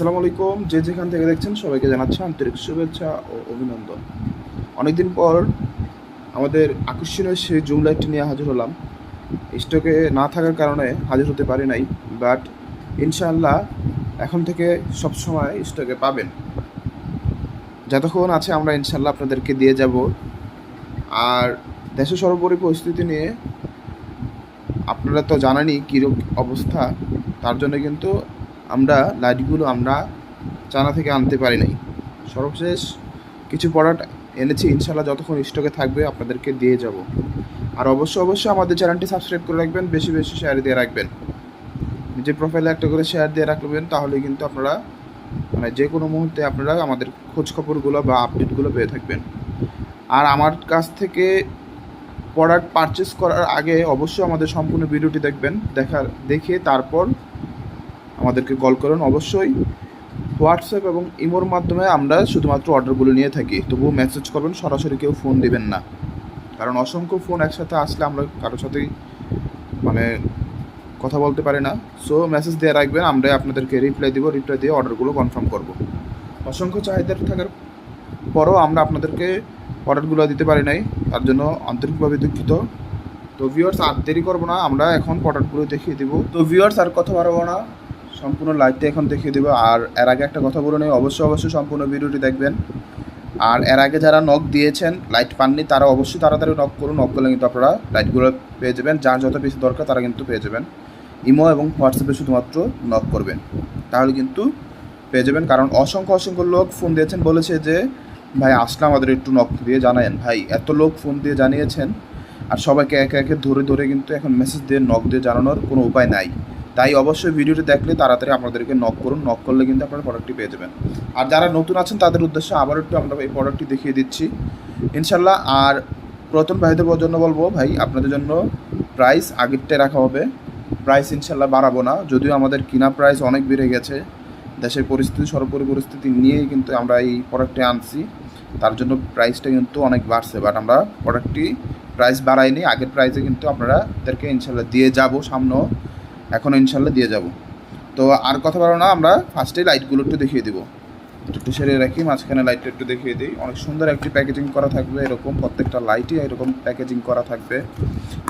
আসসালামু আলাইকুম। যে যেখান থেকে দেখছেন সবাইকে জানাচ্ছি আন্তরিক শুভেচ্ছা ও অভিনন্দন। অনেকদিন পর আমাদের আকর্ষণীয় সেই জুম লাইটটি নিয়ে হাজির হলাম। স্টকে না থাকার কারণে হাজির হতে পারি নাই বাট ইনশাআল্লাহ এখন থেকে সব সময় স্টকে পাবেন। যতক্ষণ আছে আমরা ইনশাআল্লাহ আপনাদেরকে দিয়ে যাব। আর দেশের সর্বোপরি পরিস্থিতি নিয়ে আপনারা তো জানেনই কীরূপ অবস্থা, তার জন্য কিন্তু আমরা লাইটগুলো আমরা চানা থেকে আনতে পারি নাই। সর্বশেষ কিছু প্রোডাক্ট এনেছি ইনশাল্লাহ যতক্ষণ স্টকে থাকবে আপনাদেরকে দিয়ে যাব। আর অবশ্যই অবশ্যই আমাদের চ্যানেলটি সাবস্ক্রাইব করে রাখবেন, বেশি বেশি শেয়ার দিয়ে রাখবেন। নিজের প্রোফাইলে একটা করে শেয়ার দিয়ে রাখবেন, তাহলে কিন্তু আপনারা মানে যে কোনো মুহূর্তে আপনারা আমাদের খোঁজখবরগুলো বা আপডেটগুলো পেয়ে থাকবেন। আর আমার কাছ থেকে প্রোডাক্ট পারচেস করার আগে অবশ্যই আমাদের সম্পূর্ণ ভিডিওটি দেখবেন, দেখার, দেখে তারপর আমাদেরকে কল করুন। অবশ্যই হোয়াটসঅ্যাপ এবং ইমোর মাধ্যমে আমরা শুধুমাত্র অর্ডারগুলো নিয়ে থাকি। তবুও মেসেজ করবেন, সরাসরি কেউ ফোন দেবেন না। কারণ অসংখ্য ফোন একসাথে আসলে আমরা কারোর সাথেই মানে কথা বলতে পারি না। সো মেসেজ দিয়ে রাখবেন আমরা আপনাদেরকে রিপ্লাই দিব রিপ্লাই দিয়ে অর্ডারগুলো কনফার্ম করব। অসংখ্য চাহিদা থাকার পরও আমরা আপনাদেরকে অর্ডারগুলো দিতে পারি নাই। তার জন্য আন্তরিকভাবে দুঃখিত। তো ভিউয়ার্স আর দেরি করব না, আমরা এখন প্রোডাক্টগুলো দেখিয়ে দিব। তো ভিউয়ার্স আর কথা বাড়াবো না। সম্পূর্ণ লাইটটা এখন দেখিয়ে দেবো। আর এর আগে একটা কথা বলে নেই অবশ্যই অবশ্যই সম্পূর্ণ ভিডিওটি দেখবেন। আর এর আগে যারা নক দিয়েছেন লাইট পাননি, তারা অবশ্যই তাড়াতাড়ি নক করুন। নক করলে কিন্তু আপনারা লাইটগুলো পেয়ে যাবেন। যার যত বেশি দরকার, তারা কিন্তু পেয়ে যাবেন। ইমো এবং হোয়াটসঅ্যাপে শুধুমাত্র নক করবেন। তাহলে কিন্তু পেয়ে যাবেন। কারণ অসংখ্য অসংখ্য লোক ফোন দিয়েছেন, বলেছে যে, ভাই, আসলে আমাদের একটু নক দিয়ে জানায়েন। ভাই, এত লোক ফোন দিয়ে জানিয়েছেন, আর সবাইকে একে একে ধরে ধরে কিন্তু এখন মেসেজ দিয়ে নক দিয়ে জানানোর কোনো উপায় নাই। তাই অবশ্যই ভিডিওটি দেখলে তাড়াতাড়ি আপনাদেরকে নক করুন নক করলে কিন্তু আপনারা প্রোডাক্টটি পেয়ে যাবেন। আর যারা নতুন আছেন, তাদের উদ্দেশ্যে আবার একটু আমরা এই প্রোডাক্টটি দেখিয়ে দিচ্ছি। ইনশাল্লাহ আর প্রথম ভাইদের জন্য বলব, ভাই, আপনাদের জন্য প্রাইস আগেরটাই রাখা হবে। প্রাইস ইনশাল্লাহ বাড়াবো না, যদিও আমাদের কিনা প্রাইস অনেক বেড়ে গেছে। দেশের পরিস্থিতি, সর্বোপরি পরিস্থিতি নিয়েই কিন্তু আমরা এই প্রোডাক্টটি আনছি। তার জন্য প্রাইসটা কিন্তু অনেক বাড়ছে বাট আমরা প্রোডাক্টটি প্রাইস বাড়াইনি। আগের প্রাইসে কিন্তু আপনারাদেরকে ইনশাল্লাহ দিয়ে যাব সামনেও। এখনও ইনশাল্লাহ দিয়ে যাব। তো আর কথা বলো না, আমরা ফার্স্টেই লাইটগুলো একটু দেখিয়ে দেবো। একটু সেরে রাখি, মাঝখানে লাইটটা একটু দেখিয়ে দিই। অনেক সুন্দর একটি প্যাকেজিং করা থাকবে, এরকম প্রত্যেকটা লাইটই এরকম প্যাকেজিং করা থাকবে।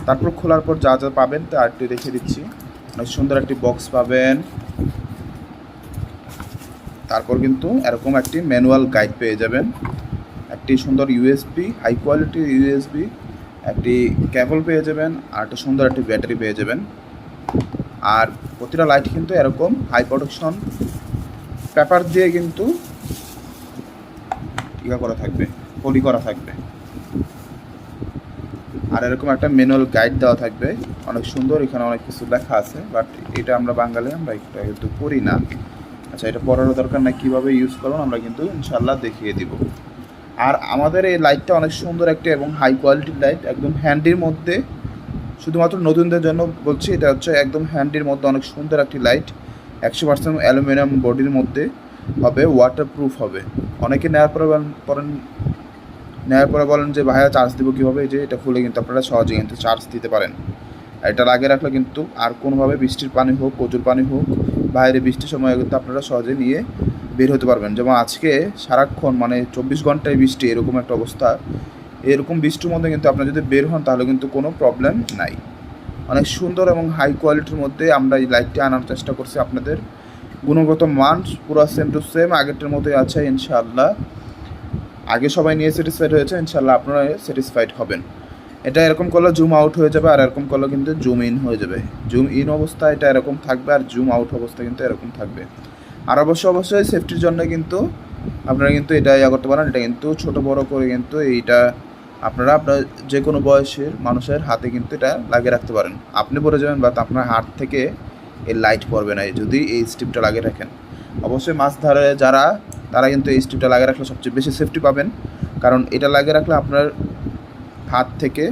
তারপর খোলার পর যা যা পাবেন তা একটু দেখিয়ে দিচ্ছি। অনেক সুন্দর একটি বক্স পাবেন। তারপর কিন্তু এরকম একটি ম্যানুয়াল গাইড পেয়ে যাবেন। একটি সুন্দর ইউএসবি হাই কোয়ালিটির ইউএসবি একটি ক্যাবল পেয়ে যাবেন, আর একটা সুন্দর একটি ব্যাটারি পেয়ে যাবেন। আর প্রতিটা লাইট কিন্তু এরকম হাই প্রোডাকশন পেপার দিয়ে কিন্তু ইয়া করা থাকবে পলি করা থাকবে। আর এরকম একটা ম্যানুয়াল গাইড দেওয়া থাকবে। অনেক সুন্দর, এখানে অনেক কিছু লেখা আছে বাট এটা আমরা বাঙালি, আমরা এটা কিন্তু করি না। আচ্ছা এটা পড়ারও দরকার না কীভাবে ইউজ করুন আমরা কিন্তু ইনশাল্লাহ দেখিয়ে দিব। আর আমাদের এই লাইটটা অনেক সুন্দর একটা এবং হাই কোয়ালিটির লাইট একদম হ্যান্ডির মধ্যে শুধুমাত্র নতুনদের জন্য বলছি, এটা হচ্ছে একদম হ্যান্ডির মধ্যে অনেক সুন্দর একটি লাইট একশো পার্সেন্ট অ্যালুমিনিয়াম বডির মধ্যে হবে ওয়াটার প্রুফ হবে। অনেকে নেওয়ার পরে বলেন- পরেন নেওয়ার পরে বলেন যে, ভাইয়া চার্জ দেবো কীভাবে? যে, এটা খুলে কিন্তু আপনারা সহজে কিন্তু চার্জ দিতে পারেন। এটা লাগিয়ে রাখলে কিন্তু আর কোনোভাবে বৃষ্টির পানি হোক প্রচুর পানি হোক, বাইরে বৃষ্টির সময় কিন্তু আপনারা সহজে নিয়ে বের হতে পারবেন। যেমন আজকে সারাক্ষণ মানে চব্বিশ ঘন্টায় বৃষ্টি, এরকম একটা অবস্থা। এরকম বৃষ্টির মধ্যে কিন্তু আপনারা যদি বের হন, তাহলে কিন্তু কোনো প্রবলেম নাই। অনেক সুন্দর এবং হাই কোয়ালিটির মধ্যে আমরা এই লাইটটি আনার চেষ্টা করছি আপনাদের। গুণগত মান পুরো সেম টু সেম আগেরটার মতোই আছে ইনশাআল্লাহ। আগে সবাই নিয়ে স্যাটিসফাইড হয়েছে, ইনশাআল্লাহ আপনারা স্যাটিসফাইড হবেন। এটা এরকম করলে জুম আউট হয়ে যাবে, আর এরকম করলে কিন্তু জুম ইন হয়ে যাবে। জুম ইন অবস্থা এটা এরকম থাকবে, আর জুম আউট অবস্থা কিন্তু এরকম থাকবে। আর অবশ্যই অবশ্যই সেফটির জন্য কিন্তু আপনারা কিন্তু এটা ইয়া করতে পারেন, এটা কিন্তু ছোট বড় করে কিন্তু এইটা আপনারা আপনার যে কোনো বয়সের মানুষের হাতে কিন্তু এটা লাগিয়ে রাখতে পারেন। আপনি পরে যাবেন বা আপনার হাত থেকে এই লাইট পড়বে না। যদি এই স্টিপটা লাগিয়ে রাখেন। অবশ্যই মাছ ধরে যারা, তারা কিন্তু এই স্টিপটা লাগিয়ে রাখলে সবচেয়ে বেশি সেফটি পাবেন। কারণ এটা লাগিয়ে রাখলে আপনার হাত থেকে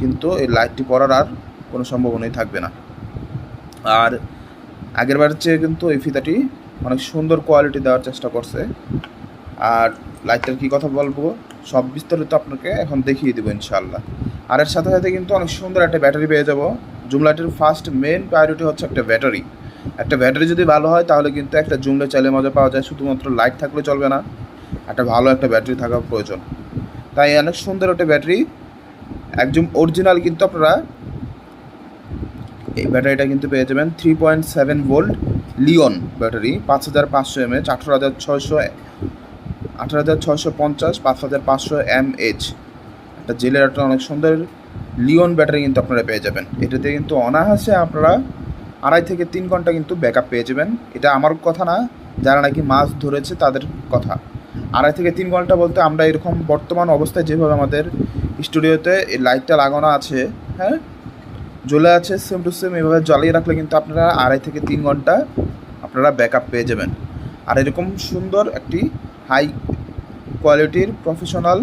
কিন্তু এই লাইটটি পড়ার আর কোনো সম্ভাবনাই থাকবে না। আর আগের বারের চেয়ে কিন্তু এই ফিতাটি অনেক সুন্দর কোয়ালিটি দেওয়ার চেষ্টা করছে। আর লাইটটার কী কথা বলব? সব বিস্তারিত আপনাকে এখন দেখিয়ে দেবো ইনশাল্লাহ আর এর সাথে সাথে কিন্তু অনেক সুন্দর একটা ব্যাটারি পেয়ে যাব। জুমলাটির ফার্স্ট মেন প্রায়োরিটি হচ্ছে একটা ব্যাটারি। একটা ব্যাটারি যদি ভালো হয়, তাহলে কিন্তু একটা জুমলে চাইলে মজা পাওয়া যায়। শুধুমাত্র লাইট থাকলে চলবে না। একটা ভালো একটা ব্যাটারি থাকা প্রয়োজন। তাই অনেক সুন্দর একটা ব্যাটারি। একদম অরিজিনাল কিন্তু আপনারা এই ব্যাটারিটা কিন্তু পেয়ে যাবেন। Three point seven volt li ion battery, পাঁচ হাজার পাঁচশো এমএচ আঠারো হাজার ছয়শো আঠারো হাজার ছয়শো পঞ্চাশ, পাঁচ হাজার পাঁচশো এমএইচ। একটা জেলের একটা অনেক সুন্দর লিওন ব্যাটারি কিন্তু আপনারা পেয়ে যাবেন। এটাতে কিন্তু অনায়াসে আপনারা আড়াই থেকে তিন ঘণ্টা কিন্তু ব্যাকআপ পেয়ে যাবেন। এটা আমার কথা না, যারা নাকি মাছ ধরেছে তাদের কথা। আড়াই থেকে তিন ঘণ্টা বলতে আমরা এরকম বর্তমান অবস্থায় যেভাবে আমাদের স্টুডিওতে এই লাইটটা লাগানো আছে হ্যাঁ? জ্বলে আছে সেম টু সেম এভাবে জ্বালিয়ে রাখলে কিন্তু আপনারা আড়াই থেকে তিন ঘণ্টা আপনারা ব্যাকআপ পেয়ে যাবেন। আর এরকম সুন্দর একটি হাই কোয়ালিটির প্রফেশনাল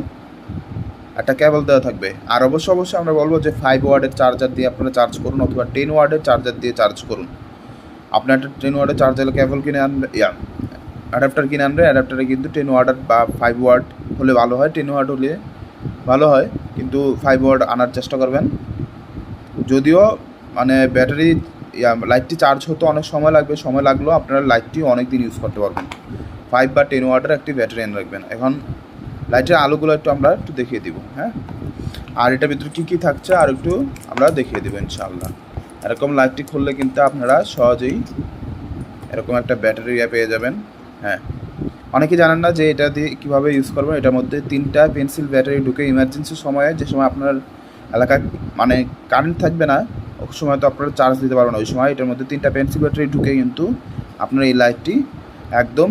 একটা কেবল দেওয়া থাকবে। আর অবশ্য অবশ্যই আমরা বলব যে ফাইভ ওয়ার্ডের চার্জার দিয়ে আপনারা চার্জ করুন অথবা টেন ওয়ার্ডের চার্জার দিয়ে চার্জ করুন। আপনার একটা টেন ওয়ার্ডের চার্জার কেবল কিনে আনবে, ইয়া অ্যাডাপ্টার কিনে আনবে অ্যাডাপ্টারে কিন্তু টেন ওয়ার্ডার বা ফাইভ ওয়ার্ড হলে ভালো হয় টেন ওয়ার্ড হলে ভালো হয়, কিন্তু ফাইভ ওয়ার্ড আনার চেষ্টা করবেন। যদিও মানে ব্যাটারি লাইটটি চার্জ হতে অনেক সময় লাগবে, সময় লাগলেও আপনারা লাইটটি অনেক দিন ইউজ করতে পারবেন। ফাইভ বা টেন ওয়াটের একটি ব্যাটারি এনে রাখবেন। এখন লাইটের আলোগুলো একটু আমরা একটু দেখিয়ে দিব হ্যাঁ? আর এটার ভিতরে কী কী থাকছে আর একটু আমরা দেখিয়ে দেবো ইনশাআল্লাহ। এরকম লাইটটি খুললে কিন্তু আপনারা সহজেই এরকম একটা ব্যাটারি পেয়ে যাবেন হ্যাঁ? অনেকে জানেন না যে এটা দিয়ে কীভাবে ইউজ করবেন, এটার মধ্যে তিনটা পেন্সিল ব্যাটারি ঢুকে ইমার্জেন্সি সময়ে যে সময় আপনার এলাকায় মানে কারেন্ট থাকবে না, ওই সময় তো আপনারা চার্জ দিতে পারবেন ওই সময় এটার মধ্যে তিনটা পেন্সিল ব্যাটারি ঢুকে কিন্তু আপনার এই লাইটটি একদম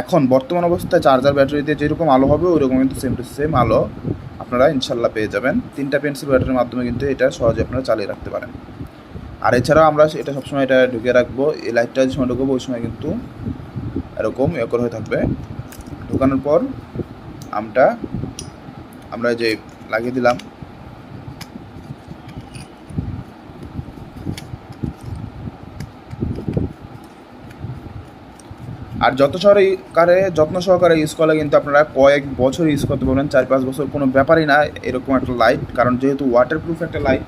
এখন বর্তমান অবস্থায় চার্জার ব্যাটারিতে যেরকম আলো হবে ওইরকম কিন্তু সেম টু সেম আলো আপনারা ইনশাল্লাহ পেয়ে যাবেন। তিনটা পেন্সিল ব্যাটারির মাধ্যমে কিন্তু এটা সহজে আপনারা চালিয়ে রাখতে পারেন। আর এছাড়াও আমরা এটা সবসময় এটা ঢুকে রাখব, এই লাইটটা যে সময় ঢুকবো, ওই সময় কিন্তু এরকম ইয়ে করে হয়ে থাকবে। ঢুকানোর পর আমটা আমরা যে লাগিয়ে দিলাম আর যত সহকারে, যত্ন সহকারে ইউজ করলে কিন্তু আপনারা কয়েক বছর ইউজ করতে পারবেন, চার পাঁচ বছর কোনো ব্যাপারই না, এরকম একটা লাইট কারণ যেহেতু ওয়াটারপ্রুফ একটা লাইট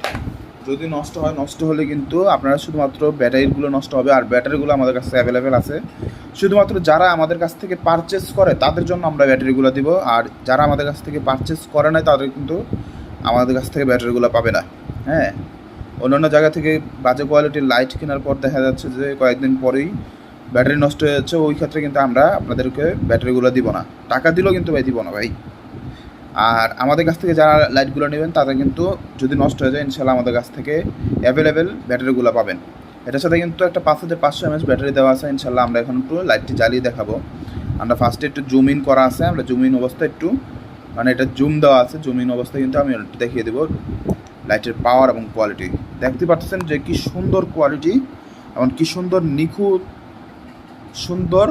যদি নষ্ট হয়, নষ্ট হলে কিন্তু আপনারা শুধুমাত্র ব্যাটারিগুলো নষ্ট হবে, আর ব্যাটারিগুলো আমাদের কাছে অ্যাভেলেবেল আছে। শুধুমাত্র যারা আমাদের কাছ থেকে পারচেস করে, তাদের জন্য আমরা ব্যাটারিগুলো দিব, আর যারা আমাদের কাছ থেকে পারচেস করে না তাদের কিন্তু আমাদের কাছ থেকে ব্যাটারিগুলো পাবে না। হ্যাঁ? অন্যান্য জায়গা থেকে বাজে কোয়ালিটির লাইট কেনার পর দেখা যাচ্ছে যে কয়েকদিন পরেই ব্যাটারি নষ্ট হয়ে যাচ্ছে, ওই ক্ষেত্রে কিন্তু আমরা আপনাদেরকে ব্যাটারিগুলো দিব না। টাকা দিলেও কিন্তু ভাই দিব না ভাই। আর আমাদের কাছ থেকে যারা লাইটগুলো নেবেন, তাদের কিন্তু যদি নষ্ট হয়ে যায়, ইনশাল্লাহ আমাদের কাছ থেকে অ্যাভেলেবেল ব্যাটারিগুলো পাবেন। এটার সাথে কিন্তু একটা পাঁচ হাজার পাঁচশো এমএস ব্যাটারি দেওয়া আছে, ইনশাল্লাহ আমরা এখন একটু লাইটটি জ্বালিয়ে দেখাবো। আমরা ফার্স্টে একটু জুম ইন করা আছে, আমরা জুম ইন অবস্থায় একটু মানে এটা জুম দেওয়া আছে জুম ইন অবস্থায় কিন্তু আমি দেখিয়ে দেবো লাইটের পাওয়ার এবং কোয়ালিটি দেখতে পাচ্ছেন যে কি সুন্দর কোয়ালিটি এবং কি সুন্দর নিখুঁত সুন্দর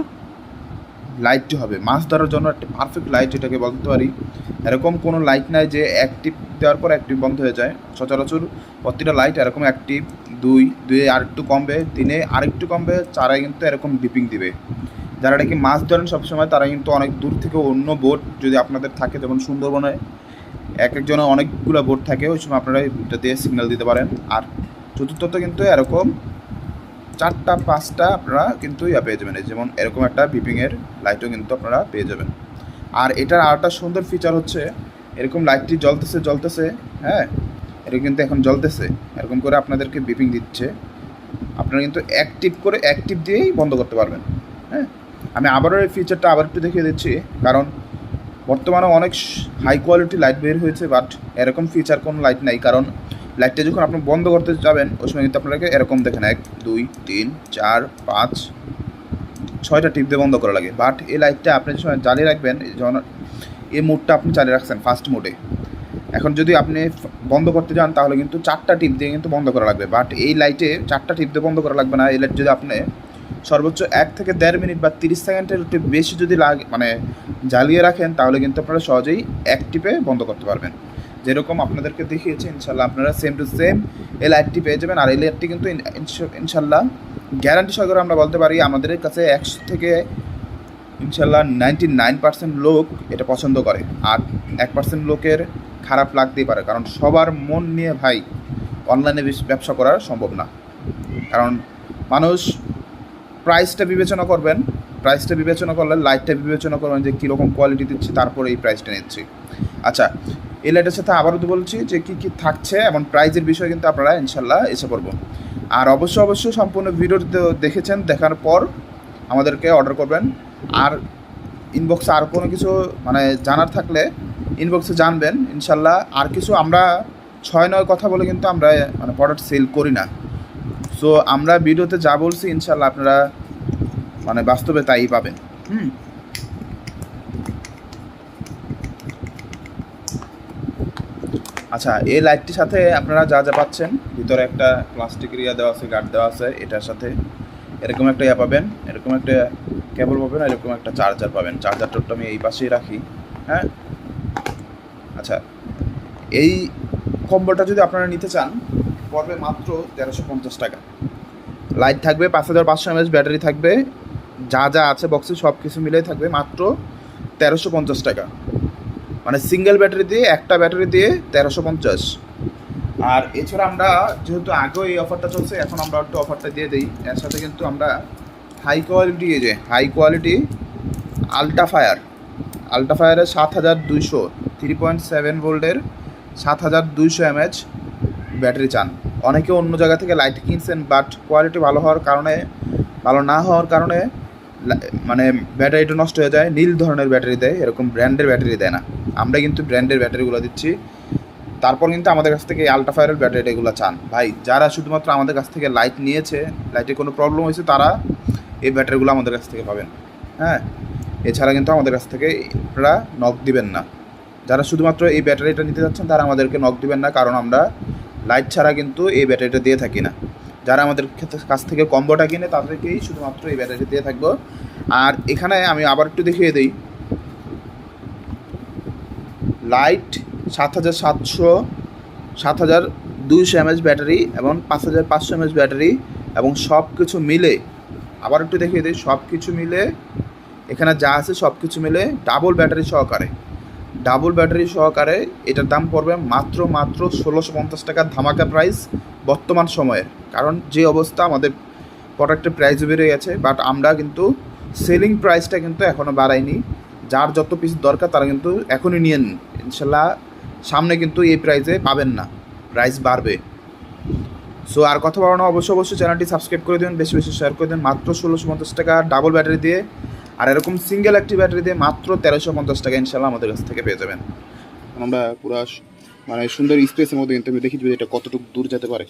লাইটটি হবে। মাছ ধরার জন্য একটা পারফেক্ট লাইট এটাকে বলতে পারি। এরকম কোনো লাইট নাই যে অ্যাক্টিভ দেওয়ার পর অ্যাক্টিভ বন্ধ হয়ে যায়। সচরাচর প্রতিটা লাইট এরকম অ্যাক্টিভ দুই দুই, আর একটু কমবে। তিনে আরেকটু কমবে চারায় কিন্তু এরকম ডিপিং দিবে। যারা নাকি মাছ ধরেন সবসময়, তারা কিন্তু অনেক দূর থেকে অন্য বোট যদি আপনাদের থাকে, যেমন সুন্দরবনে, এক একজনের অনেকগুলো বোট থাকে, ওই সময় আপনারা এটা দিয়ে সিগন্যাল দিতে পারেন। আর চতুর্থত কিন্তু এরকম চারটা, পাঁচটা আপনারা কিন্তু ইয়া পেয়ে যাবেন। যেমন এরকম একটা বিপিংয়ের লাইটও কিন্তু আপনারা পেয়ে যাবেন। আর এটার আরেকটা সুন্দর ফিচার হচ্ছে, এরকম লাইটটি জ্বলতেছে জ্বলতেছে হ্যাঁ? এটা কিন্তু এখন জ্বলতেছে। এরকম করে আপনাদেরকে বিপিং দিচ্ছে। আপনারা কিন্তু অ্যাক্টিভ করে অ্যাক্টিভ দিয়েই বন্ধ করতে পারবেন হ্যাঁ? আমি আবারও এই ফিচারটা আবার একটু দেখিয়ে দিচ্ছি, কারণ বর্তমানে অনেক হাই কোয়ালিটি লাইট বের হয়েছে বাট এরকম ফিচার কোনো লাইট নাই, কারণ লাইটটা যখন আপনি বন্ধ করতে যাবেন, ওই সময় কিন্তু আপনাকে এরকম দেখেন, এক, দুই, তিন, চার, পাঁচ, ছয়টা টিপ দিয়ে বন্ধ করা লাগে। বাট এই লাইটটা আপনি যে সময় জ্বালিয়ে রাখবেন, যখন এই মুডটা আপনি চালিয়ে রাখছেন ফার্স্ট মোডে এখন যদি আপনি বন্ধ করতে যান, তাহলে কিন্তু চারটা টিপ দিয়ে কিন্তু বন্ধ করা লাগবে। বাট এই লাইটে চারটা টিপ দিয়ে বন্ধ করা লাগবে না। এই লাইট যদি আপনি সর্বোচ্চ এক থেকে দেড় মিনিট বা তিরিশ সেকেন্ডের একটু বেশি যদি লাগে মানে জ্বালিয়ে রাখেন, তাহলে কিন্তু আপনারা সহজেই এক টিপে বন্ধ করতে পারবেন। যেরকম আপনাদেরকে দেখিয়েছি ইনশাল্লাহ আপনারা সেম টু সেম এই লাইটটি পেয়ে যাবেন। আর এই লাইটটি কিন্তু ইনশাল্লাহ গ্যারান্টি সহকারে আমরা বলতে পারি, আমাদের কাছে একশো থেকে ইনশাল্লাহ নাইনটি নাইন পার্সেন্ট লোক এটা পছন্দ করে। আর এক পার্সেন্ট লোকের খারাপ লাগতেই পারে, কারণ সবার মন নিয়ে ভাই অনলাইনে ব্যবসা করা সম্ভব না। কারণ মানুষ প্রাইসটা বিবেচনা করবেন প্রাইসটা বিবেচনা করলে লাইটটা বিবেচনা করবেন যে কীরকম কোয়ালিটি দিচ্ছি, তারপরে এই প্রাইসটা নিচ্ছি। আচ্ছা এই লাইটের সাথে আবারও তো বলছি যে কী কী থাকছে এবং প্রাইজের বিষয়ে কিন্তু আপনারা ইনশাল্লাহ এসে পড়ব। আর অবশ্যই অবশ্যই সম্পূর্ণ ভিডিও দেখেছেন, দেখার পর আমাদেরকে অর্ডার করবেন। আর ইনবক্সে আর কোনো কিছু মানে জানার থাকলে ইনবক্সে জানবেন ইনশাল্লাহ আর কিছু আমরা ছয় নয় কথা বলে কিন্তু আমরা মানে প্রোডাক্ট সেল করি না। সো আমরা ভিডিওতে যা বলছি ইনশাল্লাহ আপনারা মানে বাস্তবে তাই পাবেন। হুম? আচ্ছা এই লাইটটির সাথে আপনারা যা যা পাচ্ছেন, ভিতরে একটা প্লাস্টিকের ইয়া দেওয়া আছে গার্ড দেওয়া আছে, এটার সাথে এরকম একটা ইয়া পাবেন, এরকম একটা কেবল পাবেন, এরকম একটা চার্জার পাবেন। চার্জার চার্জারটা আমি এই পাশেই রাখি হ্যাঁ? আচ্ছা এই কম্বোটা যদি আপনারা নিতে চান, পড়বে মাত্র তেরোশো পঞ্চাশ টাকা। লাইট থাকবে পাঁচ হাজার পাঁচশো এমএস ব্যাটারি থাকবে, যা যা আছে বক্সে সব কিছু মিলেই থাকবে মাত্র তেরোশো পঞ্চাশ টাকা। মানে সিঙ্গেল ব্যাটারি দিয়ে, একটা ব্যাটারি দিয়ে তেরোশো পঞ্চাশ। আর এছাড়া আমরা যেহেতু আগেও এই অফারটা চলছে, এখন আমরা একটু অফারটা দিয়ে দিই। এর সাথে কিন্তু আমরা হাই কোয়ালিটি এই যে high quality ultra fire ultra সাত হাজার দুইশো থ্রি পয়েন্ট সেভেন ভোল্টের সাত হাজার দুইশো এমএচ ব্যাটারি চান। অনেকে অন্য জায়গা থেকে লাইট কিনছেন বাট কোয়ালিটি ভালো হওয়ার কারণে, ভালো না হওয়ার কারণে মানে ব্যাটারিটা নষ্ট হয়ে যায়, নীল ধরনের ব্যাটারি দেয়, এরকম ব্র্যান্ডের ব্যাটারি দেয় না। আমরা কিন্তু ব্র্যান্ডের ব্যাটারিগুলো দিচ্ছি। তারপর কিন্তু আমাদের কাছ থেকে আলট্রা ফায়ারের ব্যাটারি এগুলো চান। ভাই, যারা শুধুমাত্র আমাদের কাছ থেকে লাইট নিয়েছে লাইটে কোনো প্রবলেম হয়েছে, তারা এই ব্যাটারিগুলো আমাদের কাছ থেকে পাবেন। হ্যাঁ? এছাড়া কিন্তু আমাদের কাছ থেকে আপনারা নক দিবেন না। যারা শুধুমাত্র এই ব্যাটারিটা নিতে যাচ্ছেন, তারা আমাদেরকে নক দিবেন না, কারণ আমরা লাইট ছাড়া কিন্তু এই ব্যাটারিটা দিয়ে থাকি না। যারা আমাদের কাছ থেকে কম্বোটা কিনে তাদেরকেই শুধুমাত্র এই ব্যাটারি দিয়ে থাকব। আর এখানে আমি আবার একটু দেখিয়ে দিই। লাইট সাত হাজার সাতশো, সাত হাজার দুইশো এমএচ ব্যাটারি এবং পাঁচ হাজার পাঁচশো এমএচ ব্যাটারি এবং সব কিছু মিলে, আবার একটু দেখিয়ে দিই সব কিছু মিলে, এখানে যা আছে সব কিছু মিলে ডাবল ব্যাটারি সহকারে। ডাবল ব্যাটারি সহকারে এটার দাম পড়বে মাত্র মাত্র ষোলোশো পঞ্চাশ টাকার ধামাকা প্রাইস বর্তমান সময়ের কারণ যে অবস্থা আমাদের প্রোডাক্টের প্রাইস বেড়ে গেছে বাট আমরা কিন্তু সেলিং প্রাইসটা কিন্তু এখনও বাড়াইনি। যার যত পিস দরকার, তারা কিন্তু এখনই নিয়ে নিন। ইনশাল্লাহ সামনে কিন্তু এই প্রাইসে পাবেন না। প্রাইস বাড়বে। সো আর কথা বলানো অবশ্যই অবশ্যই চ্যানেলটি সাবস্ক্রাইব করে দেবেন, বেশি বেশি শেয়ার করে দেন মাত্র ষোলোশো পঞ্চাশ টাকা ডাবল ব্যাটারি দিয়ে, আর এরকম সিঙ্গেল একটি ব্যাটারি দিয়ে মাত্র তেরোশো পঞ্চাশ টাকা ইনশাল্লাহ আমাদের কাছ থেকে পেয়ে যাবেন। আমরা পুরো মানে সুন্দর স্পেসের মধ্যে কিন্তু আমি দেখি যে এটা কতটুকু দূর যেতে পারে।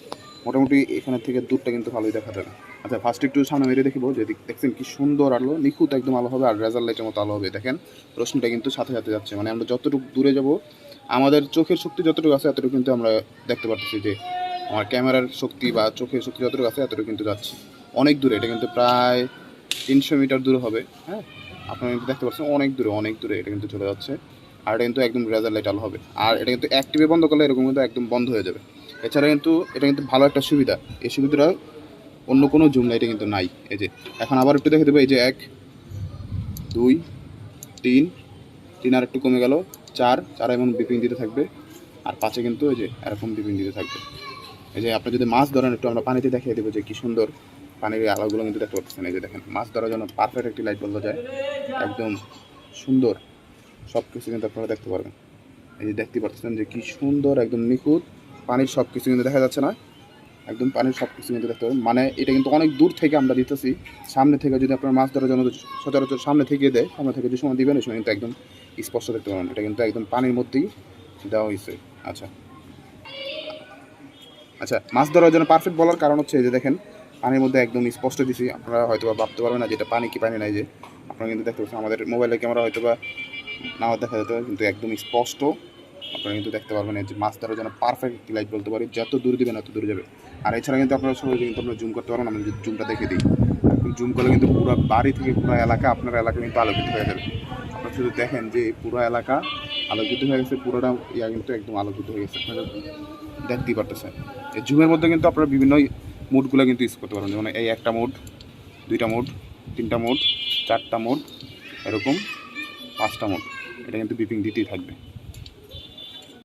মোটামুটি এখানে থেকে দূরটা কিন্তু ভালোই দেখা যাবে। আচ্ছা ফার্স্ট একটু সামনে মেরে দেখিব যে দেখছেন কি সুন্দর আলো, নিখুঁত একদম আলো হবে, আর রেজাল্ট লাইটের মতো আলো হবে। দেখেন রোশনিটা কিন্তু সাথে সাথে যাচ্ছে। মানে আমরা যতটুকু দূরে যাব, আমাদের চোখের শক্তি যতটুকু আছে, এতটুকু কিন্তু আমরা দেখতে পারতেছি যে আমার ক্যামেরার শক্তি বা চোখের শক্তি যতটুকু আছে, এতটুকু কিন্তু যাচ্ছে। অনেক দূরে, এটা কিন্তু প্রায় তিনশো মিটার দূরে হবে হ্যাঁ? আপনারা কিন্তু দেখতে পাচ্ছেন অনেক দূরে অনেক দূরে এটা কিন্তু চলে যাচ্ছে। আর এটা কিন্তু একদম রেজাল্ট লাইট আলো হবে। আর এটা কিন্তু অ্যাক্টিভে বন্ধ করলে এরকম কিন্তু একদম বন্ধ হয়ে যাবে। এছাড়া কিন্তু এটা কিন্তু ভালো একটা সুবিধা। এই সুবিধাটা অন্য কোনো জুম লাইটে কিন্তু নাই। এই যে, এখন আবার একটু দেখে দেবো, এই যে এক, দুই, তিন তিন আর একটু কমে গেল, চার চার এমন বিপিং দিতে থাকবে, আর পাঁচে কিন্তু এই যে এরকম বিপিং দিতে থাকবে। এই যে, আপনি যদি মাছ ধরেন, একটু আমরা পানিতে দেখিয়ে দেবো যে কি সুন্দর পানির আলোগুলো কিন্তু দেখতে পাচ্ছেন। এই যে দেখেন, মাছ ধরার জন্য পারফেক্ট একটি লাইট বলা যায়। একদম সুন্দর সব কিছু কিন্তু আপনারা দেখতে পারবেন। এই যে দেখতে পাচ্ছেন যে কি সুন্দর, একদম নিখুঁত পানির সব কিছু কিন্তু দেখা যাচ্ছে না। একদম পানির সব কিছু কিন্তু দেখতে পাবেন মানে এটা কিন্তু অনেক দূর থেকে আমরা দিতেছি। সামনে থেকে যদি আপনার মাছ ধরার জন্য সচরাচর সামনে থেকে দেয়, সামনে থেকে যে সময় দিবেন, ওই সময় কিন্তু একদম স্পষ্ট দেখতে পাবেন এটা কিন্তু একদম পানির মধ্যেই দেওয়া হয়েছে। আচ্ছা। আচ্ছা মাছ ধরার জন্য পারফেক্ট বলার কারণ হচ্ছে যে দেখেন, পানির মধ্যে একদম স্পষ্ট দিছি। আপনারা হয়তো বা ভাবতে পারবেন না যে এটা পানি কি পানি নাই যে। আপনারা কিন্তু দেখতে পাচ্ছেন আমাদের মোবাইলের ক্যামেরা হয়তো বা নাও দেখা যেতে পারে কিন্তু একদম স্পষ্ট আপনারা কিন্তু দেখতে পারবেন যে মাছ ধরার জন্য পারফেক্ট একটি লাইট বলতে পারি, যত দূর দিবেন অত দূর যাবে। আর এছাড়া কিন্তু আপনারা সহজে কিন্তু আপনারা জুম করতে পারবেন, আমি যদি জুমটা দেখে দিই। জুম করলে কিন্তু পুরো বাড়ি থেকে পুরো এলাকা, আপনার এলাকা কিন্তু আলোকিত হয়ে যাবে। আপনারা শুধু দেখেন যে পুরো এলাকা আলোকিত হয়ে গেছে, পুরোটা ইয়া কিন্তু একদম আলোকিত হয়ে গেছে। আপনারা দেখতেই পারতেছেন। এই জুমের মধ্যে কিন্তু আপনারা বিভিন্ন মুডগুলো কিন্তু ইউজ করতে পারবেন। যেমন এই একটা মুড দুইটা মুড তিনটা মুড চারটা মুড এরকম পাঁচটা মুড এটা কিন্তু বিপিং দিতেই থাকবে।